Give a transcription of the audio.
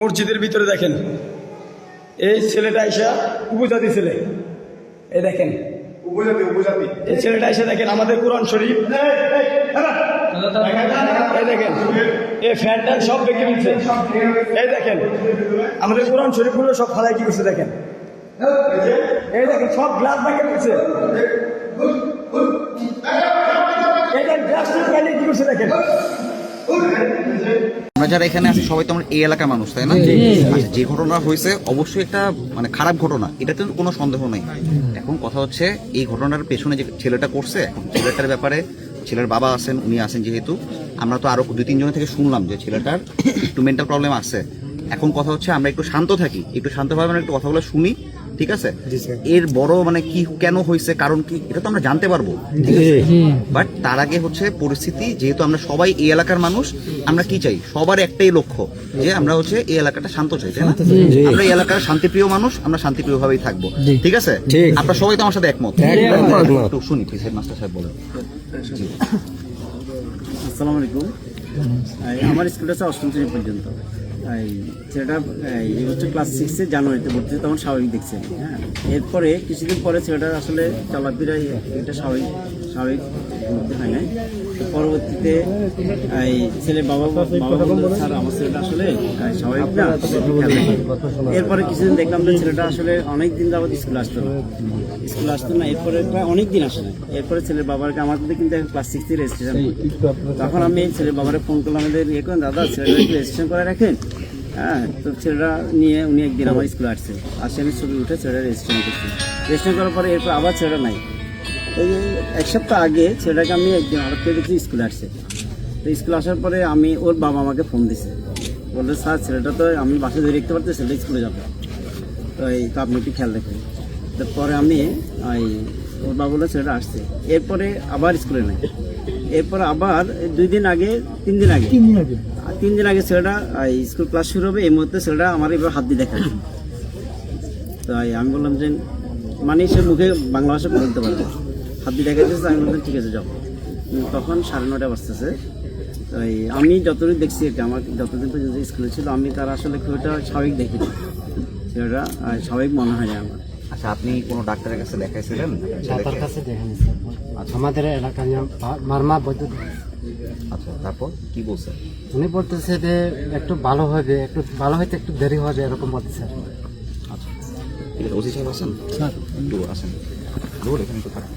মসজিদের ভিতরে দেখেন এই ছেলেটা এসে উপজাতি ছেলে এই দেখেন উপজাতি উপজাতি এই ছেলেটা এসে দেখেন আমাদের কোরআন শরীফ এই দেখেন এই ফ্যান ট্যান সব এই দেখেন আমাদের কোরআন শরীফগুলো সব ফালাই কি করছে দেখেন এই দেখেন সব গ্লাস এই দেখেন গ্লাস ফাইলে কি করছে দেখেন আমরা যারা এখানে আছি সবাই তো আমরা এই এলাকার মানুষ তাই না? আচ্ছা যে ঘটনা হয়েছে অবশ্যই একটা মানে খারাপ ঘটনা। এটাতে কোনো সন্দেহ নেই। এখন কথা হচ্ছে এই ঘটনার পেছনে যে ছেলেটা করছে এখন ছেলেটার ব্যাপারে ছেলের বাবা আছেন উনি আছেন যেহেতু। আমরা তো আরও দুই তিনজনের থেকে শুনলাম যে ছেলেটার একটু মেন্টাল প্রবলেম আছে। এখন কথা হচ্ছে আমরা একটু শান্ত থাকি। একটু শান্তভাবে আমরা একটু কথাগুলো শুনি ঠিক আছে? এর বড় মানে কি কেন হয়েছে কারণ কি এটা তো আমরা জানতে পারব। ঠিক আছে? বাট তার আগে হচ্ছে পরিস্থিতি যেহেতু আমরা সবাই এই এলাকার মানুষ আমরা কি চাই? সবার একটাই লক্ষ্য যে আমরা হচ্ছে এই এলাকাটা শান্ত চাই তাই না? আমরা এই এলাকার শান্তিপ্রিয় মানুষ আমরা শান্তিপ্রিয় ভাবেই থাকব ঠিক আছে? আপনারা সবাই তো আমার সাথে একমত। একটু শুনি প্লিজ হেডমাস্টার সাহেব বলেন। আসসালামু আলাইকুম। আমার স্কুলটা আছে অষ্টম শ্রেণি পর্যন্ত। ছেলেটা এই হচ্ছে ক্লাস সিক্সে জানুয়ারিতে ভর্তি, তখন স্বাভাবিক দেখছে হ্যাঁ। এরপরে কিছুদিন পরে ছেলেটার আসলে চলাফেরায় এটা স্বাভাবিক স্বাভাবিক হয় নাই। পরবর্তীতে এই ছেলে বাবা বাবা স্যার আমার ছেলেটা আসলে স্বাভাবিক না? এরপরে কিছুদিন দেখলাম যে ছেলেটা আসলে অনেক দিন যাবত স্কুলে আসতো না। স্কুলে আসতো না, এরপরে প্রায় অনেক দিন আসে না এরপরে ছেলের বাবাকে, আমাদের কিন্তু ক্লাস সিক্সে রেজিস্ট্রেশন তখন আমি ছেলের বাবারে ফোন করলাম, আমাদের ইয়ে করেন দাদা ছেলেটা রেজিস্ট্রেশন করে রাখেন। হ্যাঁ তো ছেলেটা নিয়ে উনি একদিন আমার স্কুলে আসছে। আসে আমি ছবি উঠে ছেলেটা রেজিস্ট্রেশন করছি। রেজিস্ট্রেশন করার পরে এরপর আবার ছেলেটা নাই। এই এক সপ্তাহ আগে ছেলেটাকে আমি একদিন হঠাৎ করে দেখছি স্কুলে আসছে। তো স্কুলে আসার পরে আমি ওর বাবা আমাকে ফোন দিছে। বলল স্যার ছেলেটা তো আমি বাসায় ধরে দেখতে পারছি ছেলেটা স্কুলে যাবে। তো এই তো আপনি একটু খেয়াল রাখবেন তারপরে আমি এই ওর বাবা বলে ছেলেটা আসছে। এরপরে আবার স্কুলে নেই। এরপরে আবার দুই দিন আগে তিন দিন আগে তিন দিন আগে। তিন দিন আগে ছেলেটা স্কুল ক্লাস শুরু হবে এই মুহূর্তে ছেলেটা আমার এবার হাত দিয়ে দেখা তো এই আমি বললাম যে মানে সে মুখে বাংলা ভাষা বলতে পারবে হাত দিয়ে দেখা যাচ্ছে আমি বললাম ঠিক আছে উম, তখন সাড়ে নটা বাজতেছে। এই আমি যতদূর দেখছি এটা আমার যতদিন পর্যন্ত স্কুলে ছিল আমি তার আসলে খুব একটা স্বাভাবিক দেখিনি। সেটা স্বাভাবিক মনে হয় আমার। আচ্ছা আপনি কোনো ডাক্তারের কাছে দেখাইছিলেন? ডাক্তার কাছে দেখানি স্যার। আমাদের এলাকার মারমা বৈদ্যুৎ আচ্ছা তারপর কি বলছেন? উনি বলতেছে যে একটু ভালো হবে একটু ভালো হইতে একটু দেরি হবে এরকম বলতেছে আচ্ছা ওসি সাহেব আছেন? একটু আসেন। রোল এখানে একটু থাকুন